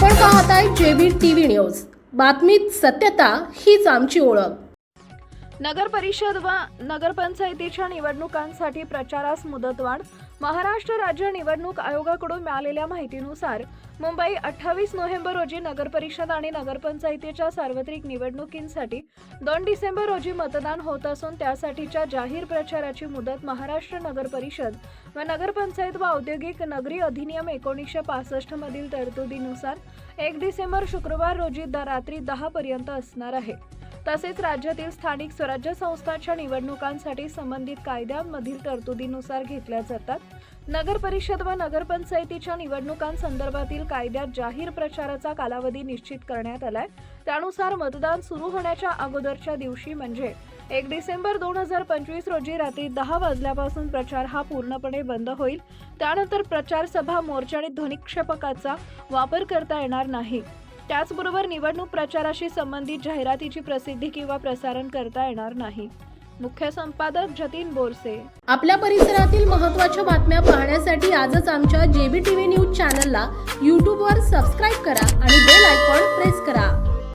पाहत आहे JB TV news. बातमीत सत्यता हीच आमची ओळख. नगर परिषद व नगरपंचायतीच्या निवडणुकांसाठी प्रचारास मुदतवाढ महाराष्ट्र राज्य निवडणूक आयोगाकडून मिळालेल्या माहितीनुसार मुंबई अठ्ठावीस नोव्हेंबर रोजी नगरपरिषद आणि नगरपंचायतीच्या सार्वत्रिक निवडणुकींसाठी दोन डिसेंबर रोजी मतदान होत असून त्यासाठीच्या जाहीर प्रचाराची मुदत महाराष्ट्र नगर परिषद व नगरपंचायत व औद्योगिक नगरी अधिनियम एकोणीसशे पासष्ट मधील तरतुदीनुसार एक डिसेंबर शुक्रवार रोजी द रात्री दहा पर्यंत असणार आहे. तसेच राज्यातील स्थानिक स्वराज्य संस्थांच्या निवडणुकांसाठी संबंधित कायद्यांमधील तरतुदीनुसार घेतल्या जातात. नगर परिषद व नगरपंचायतीच्या निवडणुकांसंदर्भातील कायद्यात जाहीर प्रचाराचा कालावधी निश्चित करण्यात आलाय. त्यानुसार मतदान सुरू होण्याच्या अगोदरच्या दिवशी म्हणजे एक डिसेंबर दोन हजार पंचवीस रोजी रात्री दहा वाजल्यापासून प्रचार हा पूर्णपणे बंद होईल. त्यानंतर प्रचार सभा मोर्चा आणि ध्वनिक्षेपकाचा वापर करता येणार नाही. त्याचबरोबर निवडणूक प्रचाराशी संबंधित जाहिरातीची प्रसिद्धी किंवा प्रसारण करता येणार नाही. मुख्य संपादक जतीन बोरसे. आपल्या परिसरातील महत्त्वाच्या बातम्या पाहण्यासाठी आजच आमच्या जेबी टीव्ही न्यूज चॅनलला यूट्यूबवर सबस्क्राईब करा आणि बेल आयकॉन प्रेस करा.